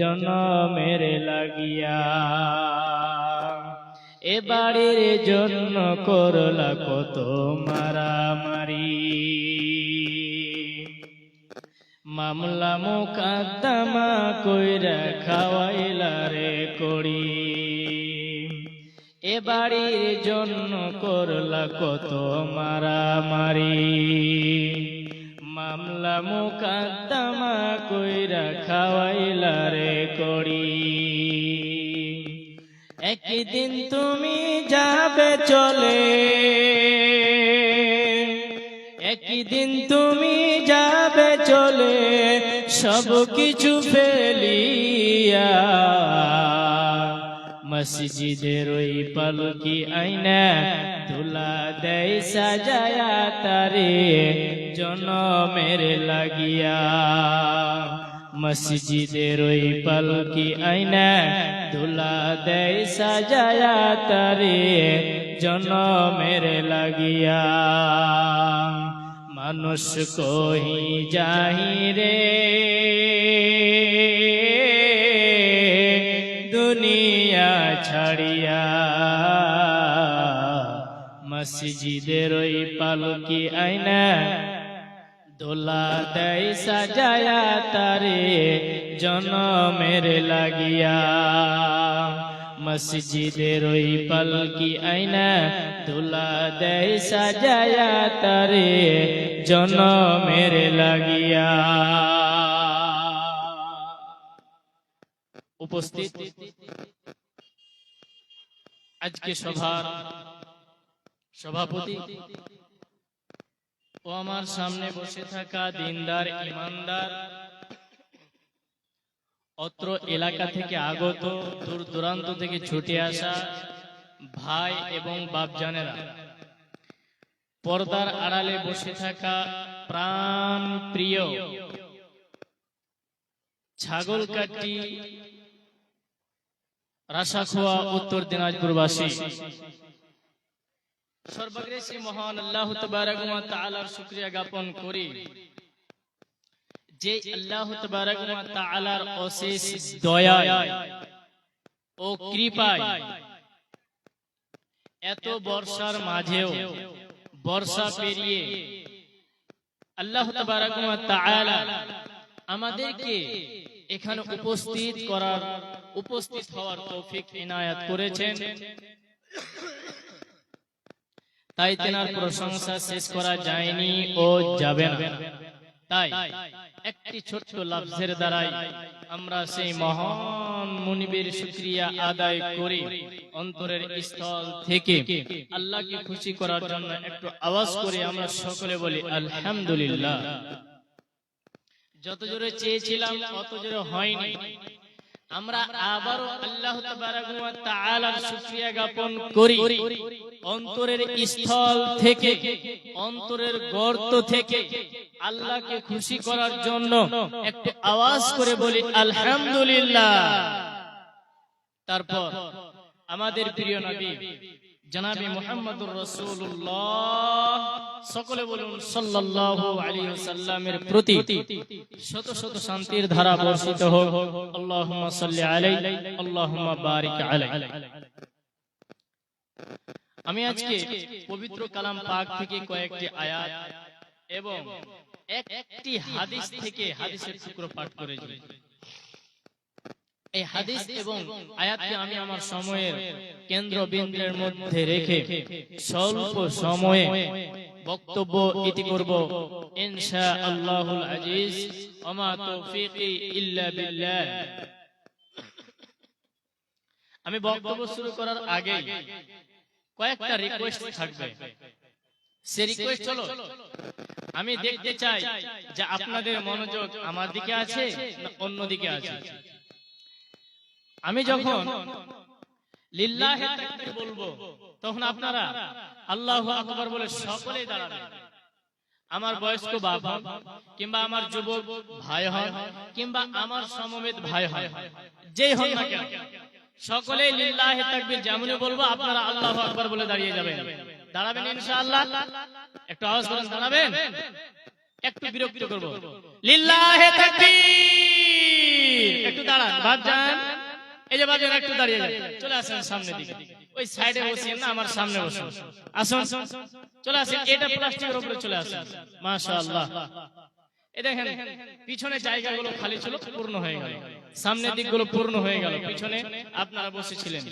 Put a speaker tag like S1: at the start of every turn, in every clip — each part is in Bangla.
S1: জনমের লাগিয়া। এ বাড়ির জন্য করলা কত মারামারি। মামলা মোকাদ্দমা কইরা খাওয়াইলা রে করি এ বাড়ির জন্য করলা কত মারামারি। মামলা মোকাদ্দমা কইরা খাওয়াইলা রে করি একদিন তুমি যাবে চলে। একদিন তুমি যাবে চলে সব কিছু ফেলিয়া মসজিদের ওই পালকি আইনা তুলা দেয়, সাজায়া তারে জনমের লাগিয়া। মসজিদের ওই পালকি আইনা তুলা দেয়, সাজায়া তারে জনমের লাগিয়া। মানুষ কহি যাহি রে ছাড়িয়া মসজিদের ওই পালকি আইনা, দোলা দেয় সাজায়া তারে জনমের লাগিয়া। মসজিদের ওই পালকি আইনা, দোলা দেয় সাজায়া তারে জনমের লাগিয়া। উপস্থিত আজকে সভার সভাপতি ও আমার সামনে বসে থাকা দিনদার ইমানদার অত্র এলাকা থেকে আগত দূর দূরান্ত থেকে ছুটে আসা ভাই এবং বাপ বাপজানেরা পর্দার আড়ালে বসে থাকা প্রাণ প্রিয় ছাগল কাটি রাসাখোয়া উত্তর দিনাজপুরবাসী। সর্বগ্রেসী মহান আল্লাহ তবারক ওয়া তাআলার শুকরিয়া জ্ঞাপন করি। যে আল্লাহ তবারক ওয়া তাআলার অশেষ দয়ায় ও কৃপায় এত বর্ষার মাঝেও বর্ষা পেরিয়ে আল্লাহ তবারক ওয়া তাআলা আমাদেরকে এখানে উপস্থিত করার উপস্থিত হওয়ার তৌফিক ইনায়াত করেছেন। তাই তেনার প্রশংসা শেষ করা যায়নি ও যাবে না। তাই একটি ছোট্ট লাফজের দ্বারাই আমরা সেই মহান মুনিবের শুকরিয়া আদায় করি। অন্তরের স্থল থেকে আল্লাহকে খুশি করার জন্য একটু আওয়াজ করে আমরা সকলে বলি, আলহামদুলিল্লাহ। যত জোরে চেয়েছিলাম, অত জোরে হয়নি। আমরা আবারও আল্লাহ তাআলার শুকরিয়া জ্ঞাপন করি। অন্তরের স্থল থেকে অন্তরের গর্ত থেকে আল্লাহকে খুশি করার জন্য একটু আওয়াজ করে বলি আলহামদুলিল্লাহ। তারপর আমাদের প্রিয় নবী জনাবি মুহাম্মদুর রাসূলুল্লাহ। সকলে বলুন সাল্লাল্লাহু আলাইহি ওয়াসাল্লামের প্রতি শত শত শান্তির ধারা বর্ষিত হোক। আল্লাহুম্মা সাল্লি আলাইহি আল্লাহুম্মা বারিক আলাইহি। আমি আজকে পবিত্র কালাম পাক থেকে কয়েকটি আয়াত এবং একটি হাদিস থেকে হাদিসের টুকরো পাঠ করেছি। এই হাদিস এবং আয়াতকে আমি আমার সময়ের কেন্দ্রবিন্দুর মধ্যে রেখে স্বল্প সময়ে বক্তব্য ইতি করব। ইনশা আল্লাহুল আজিজ। ওমা তৌফিকি ইল্লা বিল্লাহ। আমি বক্তব্য শুরু করার আগে কয়েকটা রিকোয়েস্ট থাকবে। সে রিকোয়েস্ট হলো আমি দেখতে চাই যে আপনাদের মনোযোগ আমার দিকে আছে না অন্য দিকে আছে? আমি যখন লিল্লাহে তাকবীর বলব তখন আপনারা আল্লাহু আকবার বলে সকলেই দাঁড়াবেন। আমার বয়স্ক হন কিংবা আমার যুবক ভাই হন কিংবা আমার সমবেত ভাই হয় যেই হন না কেন সকলেই লিল্লাহে তাকবীর যেমনই বলব আপনারা আল্লাহু আকবার বলে দাঁড়িয়ে যাবেন। দাঁড়াবেন ইনশাআল্লাহ। একটু আওয়াজ করেন দাঁড়াবেন। একটু বিরক্ত করব। লিল্লাহে তাকবীর। একটু দাঁড়ান বাজান এই যে বাজান একটু দাঁড়িয়ে যান। চলে আসেন সামনে দিকে। ওই সাইডে বসিয়ে না, আমার সামনে বসুন। আসুন। চলে আসেন, এটা প্লাস্টিকের উপরে চলে আসেন। মাশাআল্লাহ। এই দেখেন, পিছনে জায়গাগুলো খালি ছিল, পূর্ণ হয়ে গেল। সামনের দিকগুলো পূর্ণ হয়ে গেল। পিছনে আপনারা বসেছিলেন।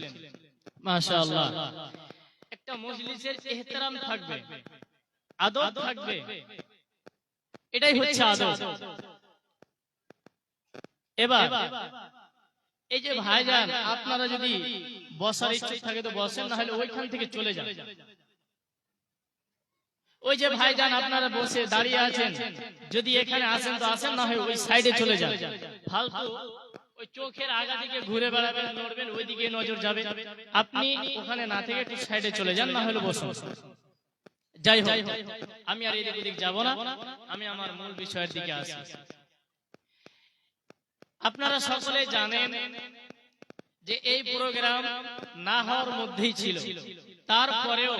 S1: মাশাআল্লাহ। একটা মজলিসের ইহতিরাম থাকবে। আদব থাকবে। এটাই হচ্ছে আদব। এবার এই যে ভাইজান আপনারা যদি বসার ইচ্ছে থাকে তো বসেন না হলে ওইখান থেকে চলে যান। ওই যে ভাইজান আপনারা বসে দাঁড়িয়ে আছেন। যদি এখানে আসেন তো আসেন না হয় ওই সাইডে চলে যান। ফালতু ওই চোখের আগা দিকে ঘুরে বেড়াবেন নড়বেন ওইদিকে নজর যাবে আপনি ওখানে না থেকে একটু সাইডে চলে যান না হলে বসুন যাই হোক। আমি আর এদিক ওদিক যাব না। আমি আমার মূল বিষয়ের দিকে আসি। আপনারা সকলে জানেন যে এই প্রোগ্রাম না হওয়ার মধ্যেই ছিল। তারপরেও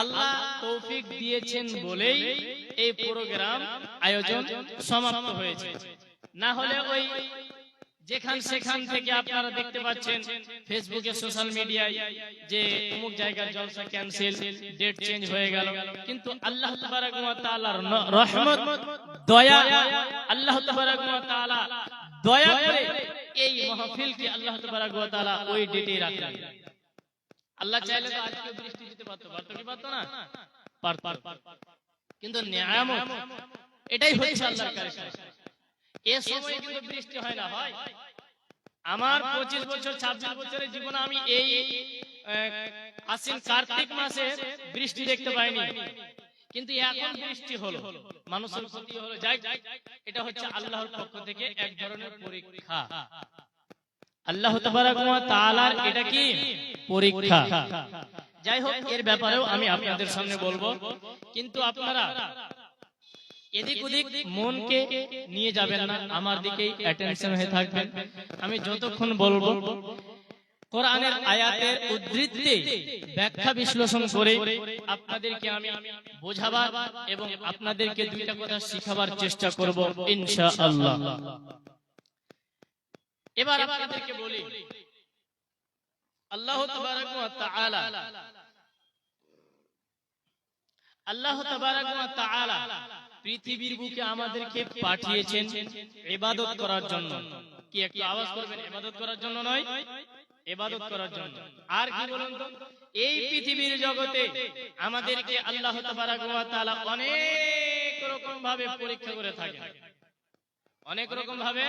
S1: আল্লাহ তৌফিক দিয়েছেন বলেই এই প্রোগ্রাম আয়োজন সমাপ্ত হয়েছে। না হলে ওই যেখান সেখান থেকে আপনারা দেখতে পাচ্ছেন ফেসবুকে সোশ্যাল মিডিয়ায় যে অমুক জায়গার জলসা ক্যান্সেল ডেট চেঞ্জ হয়ে গেল। কিন্তু আল্লাহ তাআলার রহমত দয়া আল্লাহ তাআলা দয়া করে এই মাহফিলকে আল্লাহ তাআলা ওই ডেটে রাখলেন। আল্লাহ চাইলে তো আজকে বৃষ্টি দিতে পারতো পারতো কি পারতো না? পারতো। কিন্তু নিয়ামত এটাই হচ্ছে আল্লাহর কারিশমা এ সময় কিন্তু বৃষ্টি হয় না হয় আমার পঁচিশ বছর ছাব্বিশ বছরের জীবনে আমি এই আশ্বিন কার্তিক মাসে বৃষ্টি দেখতে পাইনি। কিন্তু এখন বৃষ্টি হলো। মানুষের ক্ষতি হলো। যাই এটা হচ্ছে আল্লাহর পক্ষ থেকে এক ধরনের পরীক্ষা। আল্লাহ তাআলার এটা কি? পরীক্ষা। যাই হোক এর ব্যাপারেও আমি আপনাদের সামনে বলব। কিন্তু আপনারা এদিক ওদিক মনকে নিয়ে যাবেন না আমার দিকেই অ্যাটেনশন হয়ে থাকবেন। আমি যতক্ষণ বলব কোরআনের আয়াতের উদ্ধৃতি ব্যাখ্যা বিশ্লেষণ করে আপনাদেরকে আমি বোঝাবার এবং আপনাদেরকে দুইটা কথা শিখাবার চেষ্টা করব ইনশাআল্লাহ। এবার আপনাদেরকে বলি আল্লাহ তাবারাক ওয়া তাআলা আল্লাহ তাবারাক ওয়া তাআলা পৃথিবীর বুকে আমাদেরকে পাঠিয়েছেন ইবাদত করার জন্য। কি, একটু আওয়াজ করবেন? ইবাদত করার জন্য নয় ইবাদত করার জন্য। আর কি বলুন তো? এই পৃথিবীর জগতে আমাদেরকে আল্লাহ তাআলা অনেক রকম ভাবে পরীক্ষা করে থাকেন। অনেক রকম ভাবে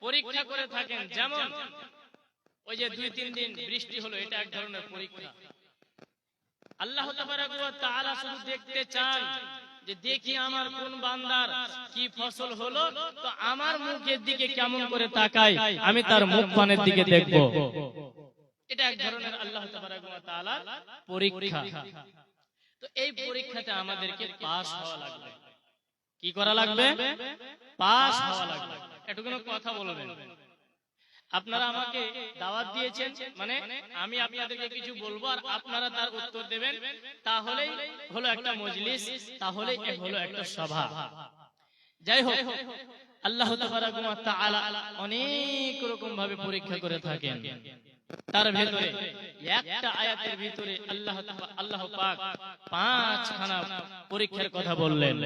S1: পরীক্ষা করে থাকেন। যেমন, ওই যে দুই, তিন দিন বৃষ্টি হলো, এটা এক ধরনের পরীক্ষা। আল্লাহ তাআলা শুধু দেখতে চান যে দেখি আমার কোন বান্দার কি ফসল হলো, তো আমার মুখের দিকে কেমন করে তাকাই, আমি তার মুখ পানের দিকে দেখব। এটা এক ধরনের আল্লাহ পরীক্ষা। তো এই পরীক্ষাতে আমাদেরকে পাস হওয়া লাগবে। কি করা লাগবে? পাস হওয়া লাগবে। এটুকুনো কথা বলবেন। আপনারা আমাকে দাওয়াত দিয়েছেন মানে আমি আপনাদেরকে কিছু বলব আর আপনারা তার উত্তর দেবেন। তাহলেই হলো একটা মজলিস তাহলেই এ হলো একটা সভা। যাই হোক আল্লাহ অনেক রকম ভাবে পরীক্ষা করে থাকেন। তার ভেতরে একটা আয়াতের ভিতরে আল্লাহ আল্লাহ পাক পাঁচখানা পরীক্ষার কথা বললেন।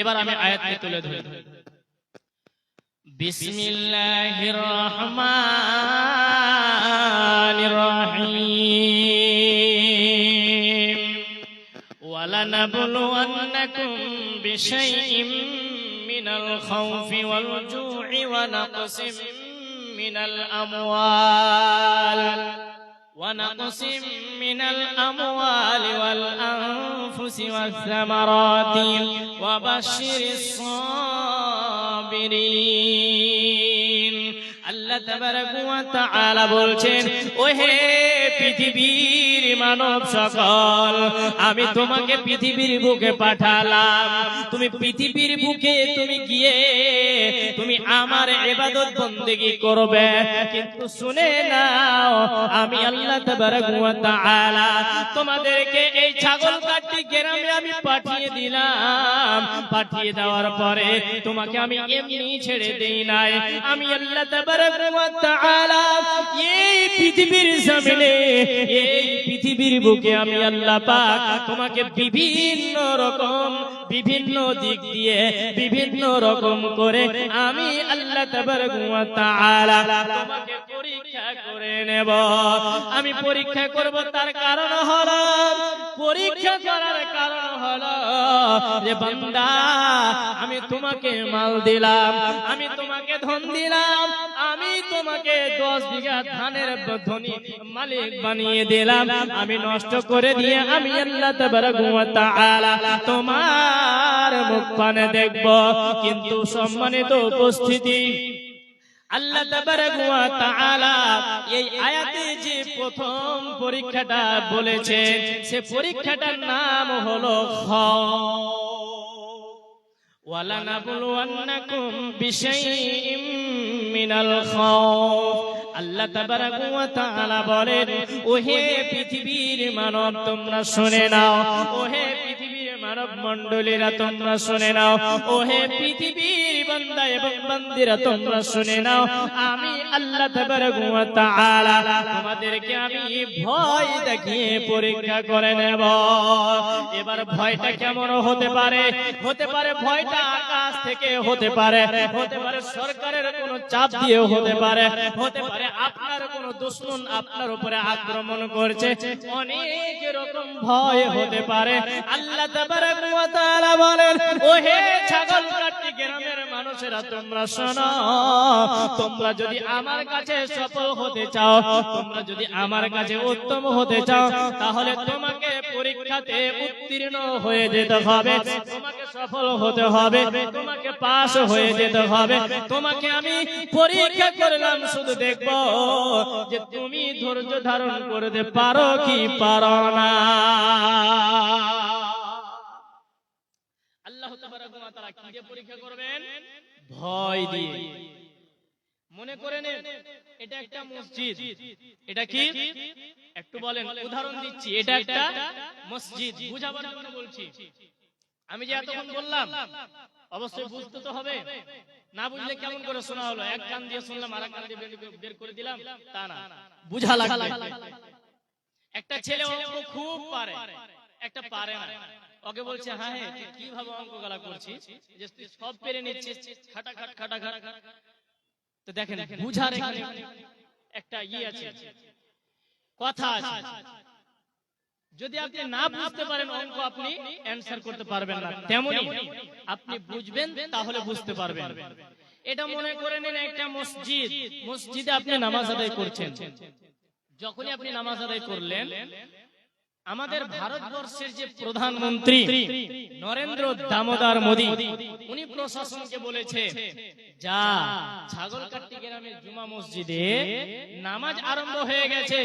S1: এবার আমি আয়াতকে তুলে ধরি। بسم الله الرحمن الرحيم. ولنبلونكم بشيء من الخوف والجوع ونقص من الأموال. ونقص من الأموال والأنفس والثمرات. وبشر الصابرين আল্লাহ তাবারাক ওয়া তাআলা বলছেন ওহে পৃথিবীর মানব সকল। আমি তোমাকে পৃথিবীর বুকে পাঠালাম। তুমি পৃথিবীর বুকে তুমি গিয়ে তুমি আমার ইবাদত বন্দেগী করবে। কিন্তু শুনে নাও, আমি আল্লাহ তাআলা তোমাদেরকে এই ছাগল কাটি গ্রামে আমি পাঠিয়ে দিলাম। পাঠিয়ে দেওয়ার পরে তোমাকে আমি এমনি ছেড়ে দেই নাই। আমি আল্লাহ তাআলা এই পৃথিবীর জমিনে এই পৃথিবীর বুকে আমি আল্লাহ পাক তোমাকে বিভিন্ন রকম, বিভিন্ন দিক দিয়ে বিভিন্ন রকম করে আমি আল্লাহ তোমাকে করে নেব। আমি পরীক্ষা করব তার কারণ হলো, পরীক্ষা করার কারণ হলো যে বান্দা, আমি তোমাকে মাল দিলাম, আমি তোমাকে ধন দিলাম, আমি তোমাকে দশ বিঘা ধানের ধনী মালিক বানিয়ে দিলাম। আমি নষ্ট করে দিয়ে আমি আল্লাহ তোমার মুখ পানে দেখব। কিন্তু সম্মানিত উপস্থিতি আল্লাহ এই আয়াতে যে প্রথম পরীক্ষাটা বলেছেন, সে পরীক্ষাটার নাম হলো ওয়ালানাবলুওয়ান্নাকুম বিশাইইম মিনাল বলেন, ওহে পৃথিবীর মানব, তোমরা শুনে নাও। ওহে পৃথিবীর মানব মণ্ডলীরা, তোমরা শুনে নাও। ওহে পৃথিবীর বান্দা এবং বান্দিরা, তোমরা শুনে নাও, আমি আল্লাহ তোমাদেরকে আমি ভয় দেখিয়ে পরীক্ষা করে নেব। এবার ভয়টা কেমন হতে পারে? হতে পারে ভয়টা আকাশ থেকে হতে পারে হতে পারে সরকারের কোনো চাপ দিয়ে হতে পারে হতে পারে আপনার কোনো দুশ্মন আপনার উপরে আক্রমণ করছে। অনেক রকম ভয় হতে পারে। আল্লাহ তাবারক ওয়া তাআলা বলেন, ওহে ছাগল মানুষেরা তোমরা শোনো তোমরা যদি আমার কাছে সফল হতে চাও তোমরা যদি আমার কাছে উত্তম হতে চাও তাহলে তোমাকে পরীক্ষাতে উত্তীর্ণ হয়ে যেতে হবে। তোমাকে সফল হতে হবে। তোমাকে পাস হয়ে যেতে হবে। তোমাকে আমি পরীক্ষা করলাম শুধু দেখব যে তুমি ধৈর্য ধারণ করতে পারো কি পারো না? আল্লাহ তাআলা কি পরীক্ষা করবেন? ভয় দিয়ে। মনে এটা একটা মসজিদ। এটা কি? একটু বলেন, উদাহরণ দিচ্ছি, এটা একটা মসজিদ। বুঝাবার জন্য বলছি। আমি যে এতক্ষণ বললাম, অবশ্যই বুঝতে তো হবে। না বুঝলে কেমন করে শোনা হলো? এক কান দিয়ে শুনলাম আর এক কান দিয়ে বের- করে দিলাম, তা না। বুঝা লাগবে। একটা ছেলে অঙ্ক খুব পারে, একটা পারে না। ওকে বলছে হ্যাঁ হ্যাঁ তুই কীভাবে অঙ্ক গলা করছিস? যে তুই সব পেরে নিচ্ছিস খাটা খাট খাটা খাট তো দেখেন বুঝার এখানে একটা ইয়ে আছে। কথা আছে। যদি আপনি না বুঝতে পারেন অঙ্ক আপনি অ্যান্সার করতে পারবেন না। তেমনি আপনি বুঝবেন তাহলে বুঝতে পারবেন। এটা মনে করে নিন একটা মসজিদ। মসজিদে। আপনি নামাজ আদায় করছেন। যখনই আপনি নামাজ আদায় করলেন আমাদের ভারতবর্ষের যে প্রধানমন্ত্রী নরেন্দ্র দামোদর মোদী উনি প্রশাসনকে বলেছে যা ছাগলকাট্টি গ্রামের জুমা মসজিদে নামাজ আরম্ভ হয়ে গেছে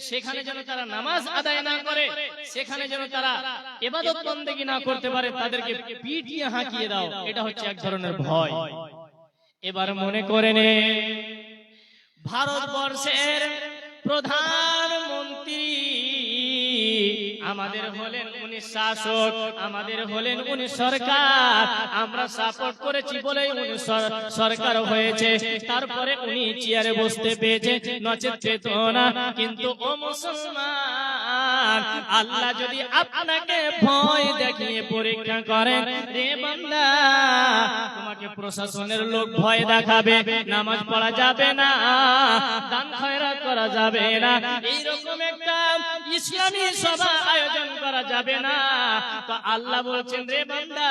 S1: সেখানে যেন তারা নামাজ আদায় না করে সেখানে যেন তারা এবাদত বন্দেগী না করতে পারে তাদেরকে পিটিয়ে হাঁকিয়ে দাও এটা হচ্ছে এক ধরনের ভয়। এবার মনে করে নে ভারতবর্ষের প্রধানমন্ত্রী আমাদের হলেন উনি শাসক, আমাদের হলেন উনি সরকার। আমরা সাপোর্ট করেছি বলেই উনি সরকার হয়েছে। তারপরে উনি চেয়ারে বসতে পেয়েছে, নচেত চেতনা কিন্তু ও মুসলমান আল্লাহ যদি আপনাকে ভয় দেখিয়ে পরীক্ষা করেন তোমাকে প্রশাসনের লোক ভয় দেখাবে, নামাজ পড়া যাবে না, দান খয়রাত করা যাবে না, এইরকম একটা ইসলামী সভা আয়োজন করা যাবে না। তো আল্লাহ বলছেন, রে বান্দা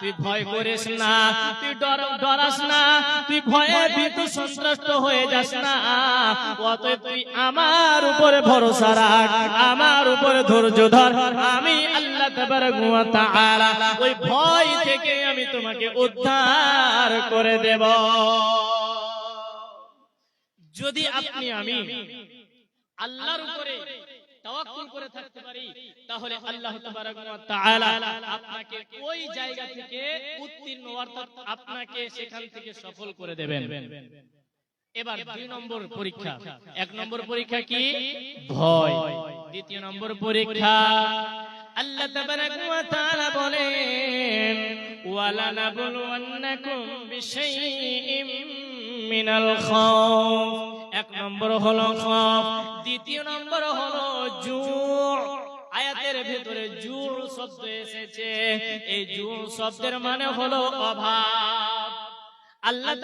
S1: তুই ভয় করিস না, তুই ডর, ডরাস না, তুই ভয়ে ভীতু সন্ত্রস্ত হয়ে যাস না। অতএব তুই আমার উপরে ভরসা রাখ, আমার উপরে ধৈর্য ধর। আমি আল্লাহ তাবারক ওয়া তাআলা ওই ভয় থেকে আমি তোমাকে উদ্ধার করে দেব। যদি আপনি আমি আল্লাহর উপরে তাওয়াক্কুল করে থাকতে পারি। তাহলে আল্লাহ তাবারাক ওয়া তাআলা আপনাকে ওই জায়গা থেকে উত্তীর্ণ অর্থাৎ আপনাকে সেখান থেকে সফল করে দেবেন। এবার দুই নম্বর পরীক্ষা। এক নম্বর পরীক্ষা কি? ভয়। দ্বিতীয় নম্বর পরীক্ষা। আল্লাহ তাবারাক ওয়া তাআলা বলেন বিশাইইম মিনাল খাউফ। এক নম্বর হলো খাউফ। দ্বিতীয় নম্বর হলো জু। আয়াতের ভেতরে জু শব্দ এসেছে। এই জু শব্দের মানে হলো অভাব। আল্লাহ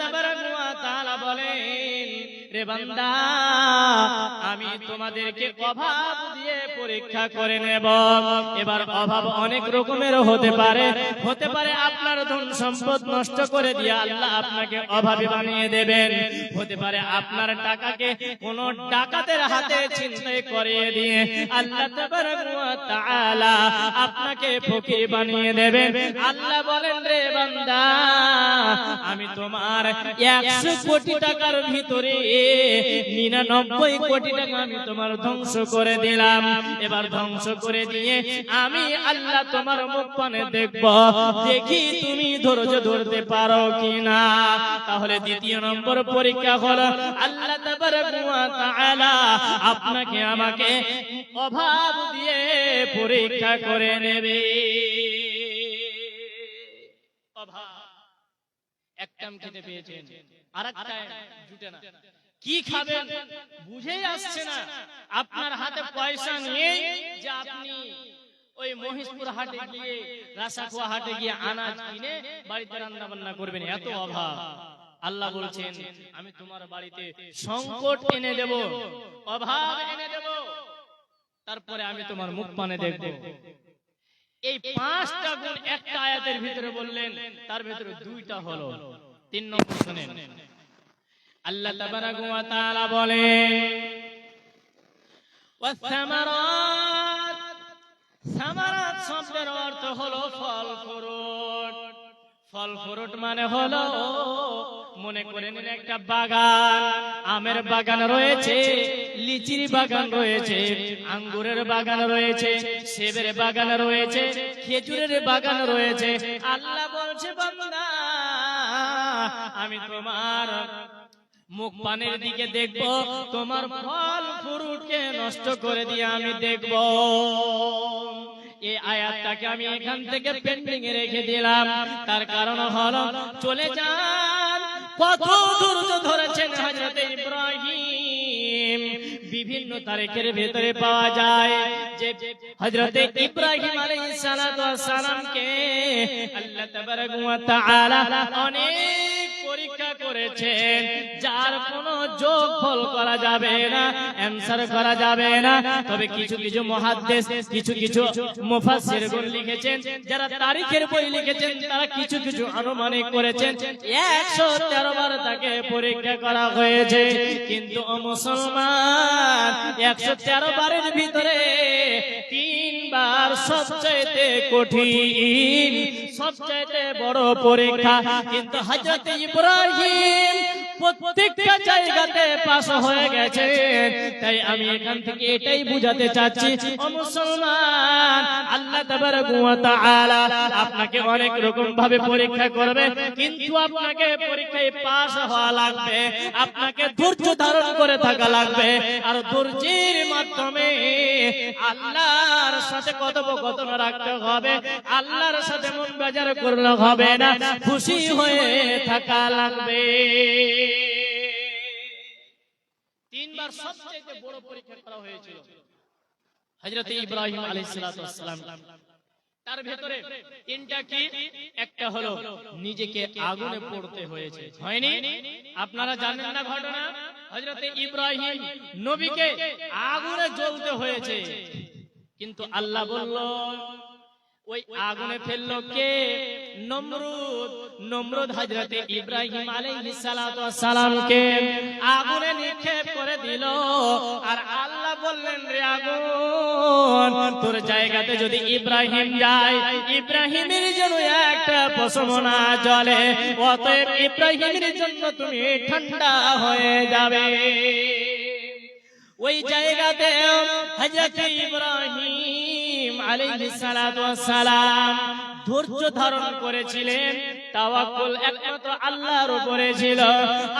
S1: তাআলা বলেন, রে বান্দা, আমি তোমাদেরকে অভাব পরীক্ষা করে নেব। এবার অভাব অনেক রকমের হতে পারে। হতে পারে আপনার ধন সম্পদ নষ্ট করে দিয়ে আল্লাহ আপনাকে অভাবী বানিয়ে দেবেন। হতে পারে আপনার টাকাকে কোন ডাকাতের হাতে ছিনতাই করিয়ে দিয়ে আল্লাহ তাআলা আপনাকে ফকির বানিয়ে দেবেন। আল্লাহ বলেন, রে বান্দা, আমি তোমার একশো কোটি টাকার ভিতরে নিরানব্বই কোটি টাকা আমি তোমার ধ্বংস করে দিলাম। এবার ধ্বংস করে দিয়ে আমি আল্লাহ তোমার মুখ পানে দেখব। দেখি তুমি ধৈর্য ধরতে পারো কিনা। তাহলে দ্বিতীয় নম্বর পরীক্ষা হলো, আল্লাহ আপনাকে আমাকে অভাব দিয়ে পরীক্ষা করে নেবে। অভাব। এক টাইম খেতে পেয়েছেন আর এক টাইম জুটে না। কি খাবেন? বুঝেই আসছে না। আপনার হাতে পয়সা নিয়ে যে আপনি ওই মহিষপুর হাটে গিয়ে রাসাখোয়া হাটে গিয়ে আনাজ কিনে বাড়িতে রান্না বান্না করবেন, এত অভাব। আল্লাহ বলছেন, আমি তোমার বাড়িতে সংকট এনে দেব, অভাব এনে দেব। তারপরে আমি তোমার মুখ পানে দেখব। এই পাঁচটা গুণ একটা আয়াতের ভিতরে বললেন, তার ভিতরে দুইটা হলো। তিন নম্বর শুনেন। আল্লাহ তাবারাক ওয়া তাআলা বলেন সামারাত শব্দের অর্থ হলো ফল ফ্রুট। ফল ফ্রুট মানে হলো মনে করে নিন একটা বাগান আমের বাগান রয়েছে লিচির বাগান রয়েছে আঙ্গুরের বাগান রয়েছে সেবের বাগান রয়েছে খেজুরের বাগান রয়েছে। আল্লাহ বলছে বান্দা আমি তোমার মুখ পানের দিকে দেখব তোমার ফল ফ্রুটকে নষ্ট করে দিয়ে আমি দেখব। এই আয়াতটাকে আমি এখান থেকে পেন্ডিং এ রেখে দিলাম। তার কারণ হলো চলে যান কত ধৈর্য ধরেছেন হযরত ইব্রাহিম। বিভিন্ন তারিখের ভেতরে পাওয়া যায় যে হযরত ইব্রাহিম আলাইহিস ওয়াস সালামকে আল্লাহ তাবারাক ওয়া তাআলা অনেক করেছেন, যার কোনো যোগ ফল করা যাবে না অ্যানসার করা যাবে না। তবে কিছু কিছু মহাদ্দেশ, কিছু কিছু মুফাসসিরগণ লিখেছেন, যারা তারিখের বই লিখেছেন, তারা কিছু কিছু আনুমানিক করেছেন 113 বার তাকে পরীক্ষা করা হয়েছে। কিন্তু মুসলমান 113 বারের ভিতরে তিনবার সবচাইতে কঠিন সবচাইতে বড় পরীক্ষা কিন্তু হাজরত ইব্রাহিম প্রত্যেকটা জায়গাতে পাস হয়ে গেছে। তাই আমি এখান থেকে এটাই বুঝাতে চাচ্ছি মুসলমান, আল্লাহ আপনাকে অনেক রকম ভাবে পরীক্ষা করবে, কিন্তু আপনাকে পরীক্ষায় পাস হওয়া লাগবে, আপনাকে ধৈর্য ধারণ করে থাকা লাগবে। আর ধৈর্যের মাধ্যমে আল্লাহর সাথে কথোপকথন রাখতে হবে, আল্লাহর সাথে মন বাজার করলে হবে না, খুশি হয়ে থাকা লাগবে। তিনবার সবচেয়ে বড় পরীক্ষা করা হয়েছিল। হযরত ইব্রাহিম আলাইহিস সালাম। তার ভেতরে তিনটা কি? একটা হলো নিজেকে আগুনে পড়তে হয়েছে। হয়নি? আপনারা জানেন না ঘটনা? হযরত ইব্রাহিম নবীকে আগুনে জ্বলতে হয়েছে। কিন্তু আল্লাহ বলল ওই আগুনে ফেলল কে? নমরুদ নমরুদ ইব্রাহিম আগুনে নিক্ষেপ করে দিল। আর আল্লাহ বললেন, রে আগুন, তোর জায়গাতে যদি ইব্রাহিম যায়, ইব্রাহিমের জন্য একটা পশম না জ্বলে। অতএব ইব্রাহিমের জন্য তুমি ঠান্ডা হয়ে যাবে। ওই জায়গাতে হযরত ইব্রাহিম আলাইহিস সালাতু সালাম ধৈর্য ধারণ করেছিলেন। তাওয়াক্কুল একমাত্র আল্লাহর উপরে ছিল।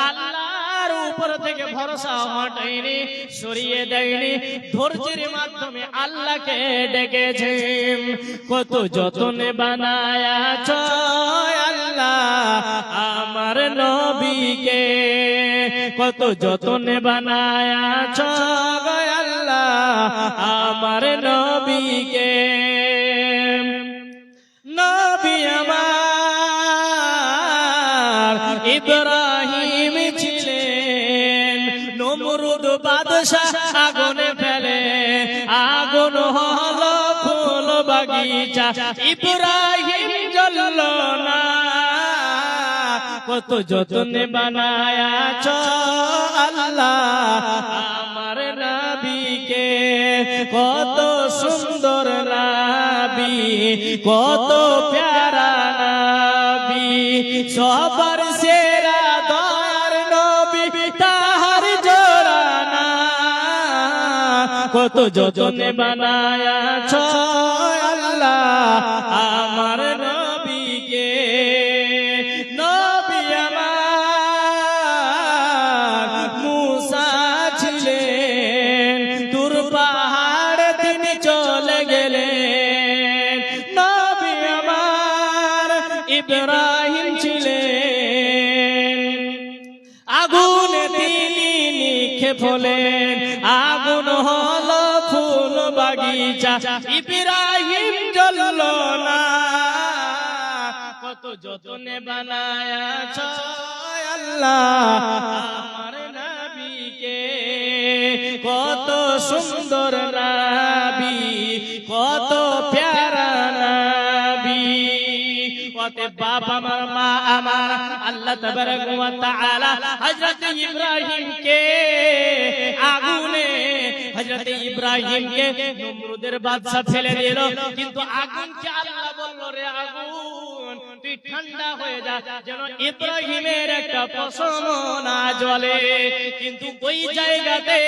S1: আল্লাহর উপর থেকে ভরসা হটায়নি সরিয়ে দেয়নি। ধৈর্যের মাধ্যমে আল্লাহকে ডেকেছেন। কত যতনে বানায়াছ আল্লাহ আমার নবীকে। কত যতনে বানায়াছ আল্লাহ আমার নবীকে। ইব্রাহিম ছিলেন। নমরুদ বাদশাহ আগুনে ফেলে। আগুন হলো ফুল বাগিচা। ইব্রাহিম জ্বলল না। কত যতনে বানায়াছ আল্লাহ। আমার নবীকে কত সুন্দর নাবি, কত প্যারা নাবি। সবার কত যতনে বানায় আল্লাহ আমার যতনে বানায়াছ আল্লাহ, আমার নবীকে। কত সুন্দর নাবি, কত প্যারা নাবি। ওতে বাপ আমার, মা আমার, আল্লাহ তাবারক ওয়া তাআলা হযরত ইব্রাহিম কে আগুনে, হযরত ইব্রাহিম কে নমরুদের বাদশা ফেলে দিল। কিন্তু আগুনকে আল্লাহ হয়ে যা যেন ইব্রাহিমের একটা পশম না জ্বলে। কিন্তু ওই জায়গাতে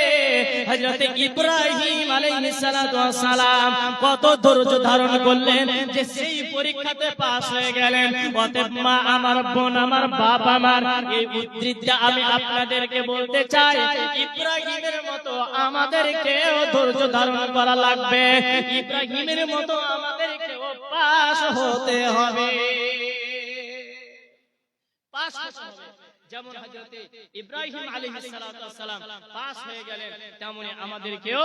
S1: হযরত ইব্রাহিম আলাইহিস সালাতু ওয়াস সালাম কত ধৈর্য ধারণ করলেন যে সেই পরীক্ষাতে পাস হয়ে গেলেন। অতএব মা আমার বোন আমার বাপ আমার এই উদ্ধৃতিটা আমি আপনাদেরকে বলতে চাই ইব্রাহিমের মতো আমাদেরকেও ধৈর্য ধারণ করা লাগবে। ইব্রাহিমের মতো আমাদেরকেও পাস হতে হবে। পাস যেমন ইব্রাহিম সালাম পাস হয়ে গেলেন, তেমনি আমাদেরকেও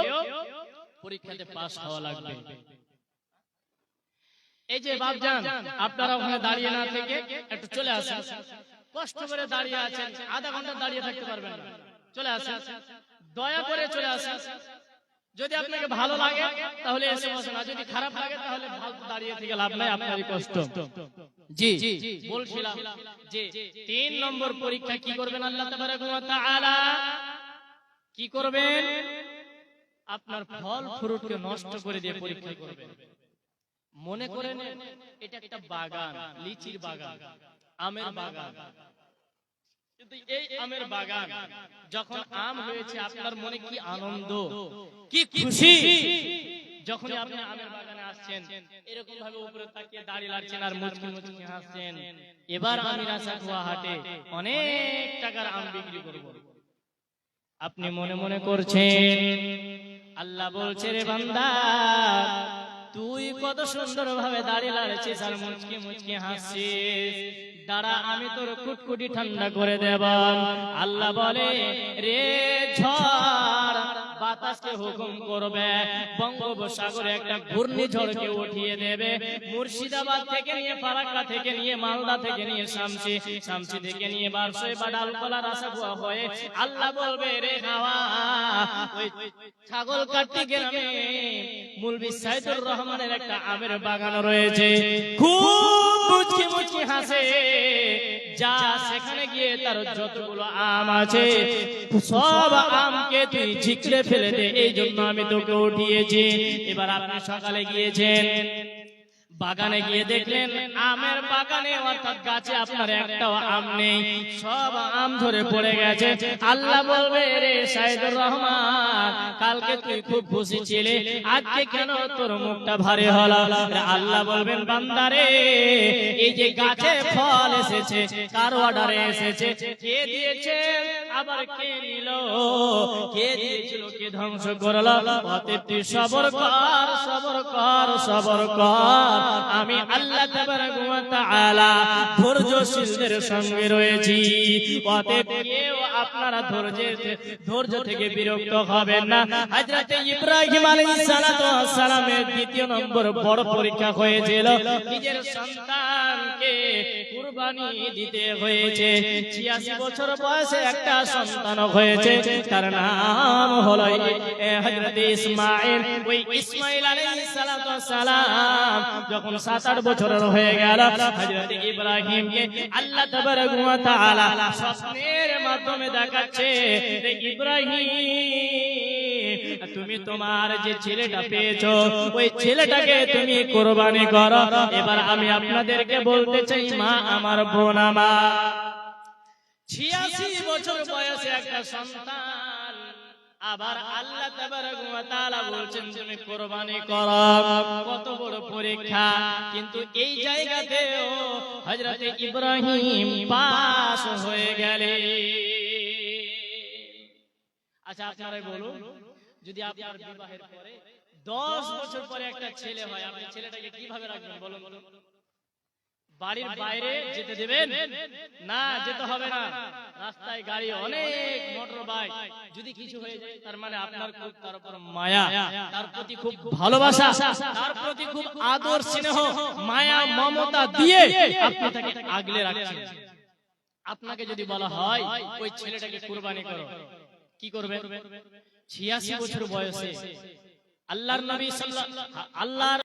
S1: পরীক্ষাতে পাস হওয়া লাগবে। এই যে আপনারা ওখানে দাঁড়িয়ে না থেকে একটু চলে আসেন। কষ্ট করে দাঁড়িয়ে আছেন, আধা ঘণ্টা দাঁড়িয়ে থাকতে পারবেন চলে দয়া করে চলে আসেন। যদি আপনাকে ভালো লাগে তাহলে এসে বসেন। আর যদি খারাপ লাগে তাহলে দাঁড়িয়ে থেকে লাভ নাই আপনারই কষ্ট। জি বলছিলাম। যে তিন নম্বর পরীক্ষা কি করবেন আল্লাহ তাবারক ওয়া তাআলা? কি করবেন? আপনার ফল ফ্রুটকে নষ্ট করে দিয়ে পরীক্ষা করবেন। মনে করেন এটা একটা বাগান লিচির বাগান। আমের বাগান। কিন্তু এই আমের বাগান যখন আম হয়েছে আপনার মনে কি আনন্দ? কি খুশি? যখন আপনি আমের বাগানে আসছেন এরকম ভাবে উপরে তাকিয়ে দাঁড়িয়ে লাগছেন আর মুচকি মুচকি হাসছেন। এবার আমি রাসা খোয়া হাটে অনেক টাকার আম বিক্রি করব। আপনি মনে মনে করছেন আল্লাহ বলছে রে বান্দা তুই কত সুন্দর ভাবে দাঁড়িয়ে লাড়ছিস আর মুচকি মুচকি হাসছিস। দাঁড়া আমি তোর কুটকুটি ঠান্ডা করে দেব। আল্লাহ বলে রে ঝড় বাতাসকে হুকুম করবে। বঙ্গোপসাগরে একটা ঘূর্ণিঝড়কে উঠিয়ে দেবে। মুর্শিদাবাদ থেকে নিয়ে ফারাক্কা থেকে নিয়ে মালদা থেকে নিয়ে শামসি। শামসি। থেকে নিয়ে বারসই বা ডালকলা রাসাগুয়া হয়ে আল্লাহ বলবে রে হাওয়া ওই ছাগল কাটতে গ্রামে মুলবি সাইদুর রহমানের একটা আমের বাগান রয়েছে। খুব মুচকি মুচকি হাসে। যা সেখানে গিয়ে তার যতগুলো আম আছে, সব আমকে তুই ঝিকড়ে ফেলে দে। এই জন্য আমি তোকে উঠিয়েছি। এবার আপনি সকালে গিয়েছেন। বাগানে গিয়ে দেখলেন আমের বাগানে অর্থাৎ গাছে আপনার একটাও আম নেই সব আম ধরে পড়ে গেছে। আল্লাহ বলবে রে সাইদুর রহমান কালকে তুই খুব খুশি ছিলে আজকে কেন তোর মুখটা ভারী হলো? আল্লাহ বলবেন বান্দারে এই যে গাছে ফল এসেছে কার অর্ডারে এসেছে? কে দিয়েছে? আবার কে নিল? কে দিয়েছিল? কে ধ্বংস তুই সবর কর সবর কর সবর কর। আমি আল্লাহ তাবারাক সঙ্গে রয়েছি। আপনারা ধৈর্যের ধৈর্য থেকে বিরক্ত হবেন না। হযরতে ইব্রাহিম আলাইহিস সালামের দ্বিতীয় নম্বর বড় পরীক্ষা হয়েছিল। নিজের সন্তানকে কুরবানি দিতে হয়েছে। 86 বছর বয়সে একটা সন্তান হয়েছে। তার নাম হলো ইসমাঈল। ওই ওয়াস সালাম যখন 7 8 বছরের হয়ে গেল ইব্রাহিমকে আল্লাহ তাআলা স্বপ্নের মাধ্যমে দেখাচ্ছে ইব্রাহিম তুমি তোমার যে ছেলেটা পেয়েছ ওই ছেলেটাকে তুমি কোরবানি করো। এবার আমি আপনাদেরকে বলতে চাই মা আমার বোন আমার। ছিয়াশি বছর বয়সে একটা সন্তান। আবার আল্লাহ তাআলা বলছেন তুমি কোরবানি করো। কত বড় পরীক্ষা। কিন্তু এই জায়গাতেও হযরতে ইব্রাহিম পাস হয়ে গেলে। আচ্ছা আপনারাই বলুন। যদি আপনার বিবাহের পরে দশ বছর পরে একটা ছেলে হয় আপনি ছেলেটাকে কীভাবে রাখবেন বলুন? বলুন? বাড়ির বাইরে যেতে দেবেন? না যেতে হবে না। রাস্তায় গাড়ি অনেক মোটর বাইক যদি কিছু হয়ে যায় তার মানে আপনার খুব তার উপর মায়া। তার প্রতি খুব ভালোবাসা। তার প্রতি খুব আদর স্নেহ। মায়া মমতা দিয়ে আপনি তাকে আগলে রাখছেন। আপনাকে যদি বলা হয় ওই ছেলেটাকে কুরবানি করো। কি করবে? ছিয়াশি বছর বয়সে আল্লাহর নবী সাল্লাহ আল্লাহর